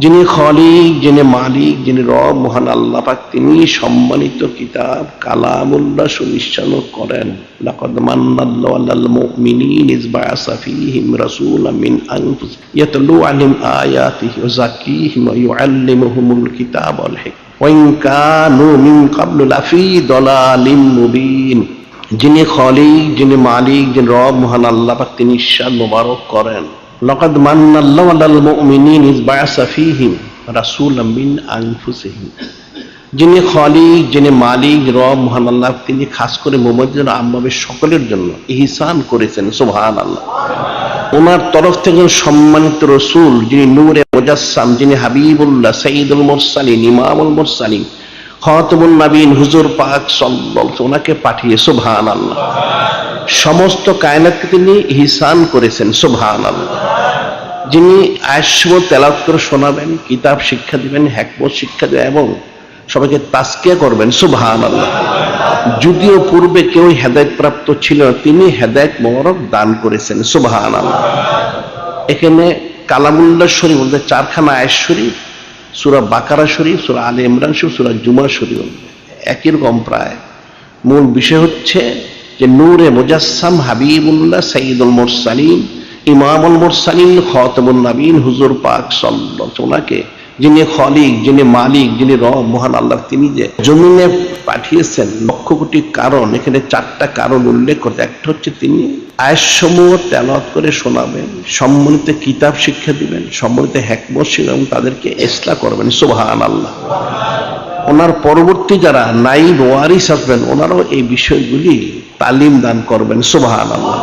যিনি খলিক, যিনি মালিক, যিনি রব, মহান আল্লাহ পাক, তিনি সম্মানিত কিতাব কালামুল্লাহ সুনিশ্চয় করেন। লাকাদ মান্নাল্লাহু আলাল মুমিনিন ইজ বাআসা ফীহিম রাসূলাম মিন আনফুসিহিম ইয়াতলু আলাইহিম আয়াতিহি ওয়া যাক্কিহিম ওয়া ইউআল্লিমুহুমুল কিতাব ওয়াল হিকমা ওয়া ইন কানু মিন ক্বাবলু লাফি দালালিম মুবিন। যিনি খলিক, যিনি মালিক, যিনি রব, মহান আল্লাহ পাক, তিনি ঈর্ষাদ মোবারক করেন। লকাদ মান্নাল্লাহু মিন যিনি খলিক, যিনি মালিক, রব আল্লাহ তিনি খাস করে সকলের জন্য ইহসান করেছেন সুবহান আল্লাহ ওনার তরফ থেকে সম্মানিত রসুল, যিনি নূরে মুজাসসাম, যিনি হাবিবুল্লাহ সঈদুল মুরসালিন, ইমামুল মুরসালিন হুজুর পাক ওনাকে পাঠিয়ে আল্লাহ সমস্ত কায়নাতকে তিনি ইহসান করেছেন সুবহান আল্লাহ যিনি আয়সম তেলাওয়াত করে শোনাবেন কিতাব শিক্ষা দিবেন হ্যাকমত শিক্ষা দেবেন এবং সবাইকে তাস্কিয়া করবেন সুবহান আল্লাহ যদিও পূর্বে কেউ হেদায়ত প্রাপ্ত ছিল না, তিনি হেদায়ত মোবারক দান করেছেন সুবহান আল্লাহ এখানে কালামুল্লা শরীফ বলতে চারখানা আয়াত শরীফ সুরা বাকারা শরীফ সুরা আলী ইমরান শরীফ সুরা জুমা শরীফ একই রকম প্রায়। মূল বিষয় হচ্ছে যে নূরে মুজাসসাম হাবিবুল্লাহ সঈদুল মুরসালিন ইমামুল মুরসালিন খতমুল নবীন হুজুর পাক ওনাকে যিনি খলিক, যিনি মালিক, যিনি রব, মহান আল্লাহ, তিনি যে জমিনে পাঠিয়েছেন লক্ষ কোটি কারণ, এখানে চারটা কারণ উল্লেখ করতে, একটা হচ্ছে তিনি আয়সমূহ তেলাওয়াত করে শোনাবেন, সম্মানিত কিতাব শিক্ষা দিবেন, সম্মানিত হ্যাকমত শিখাবেন তাদেরকে এসলা করবেন সুবহান আল্লাহ ওনার পরবর্তী যারা নাইব ওয়ারিস আসবেন, ওনারাও এই বিষয়গুলি তালিম দান করবেন সুবহান আল্লাহ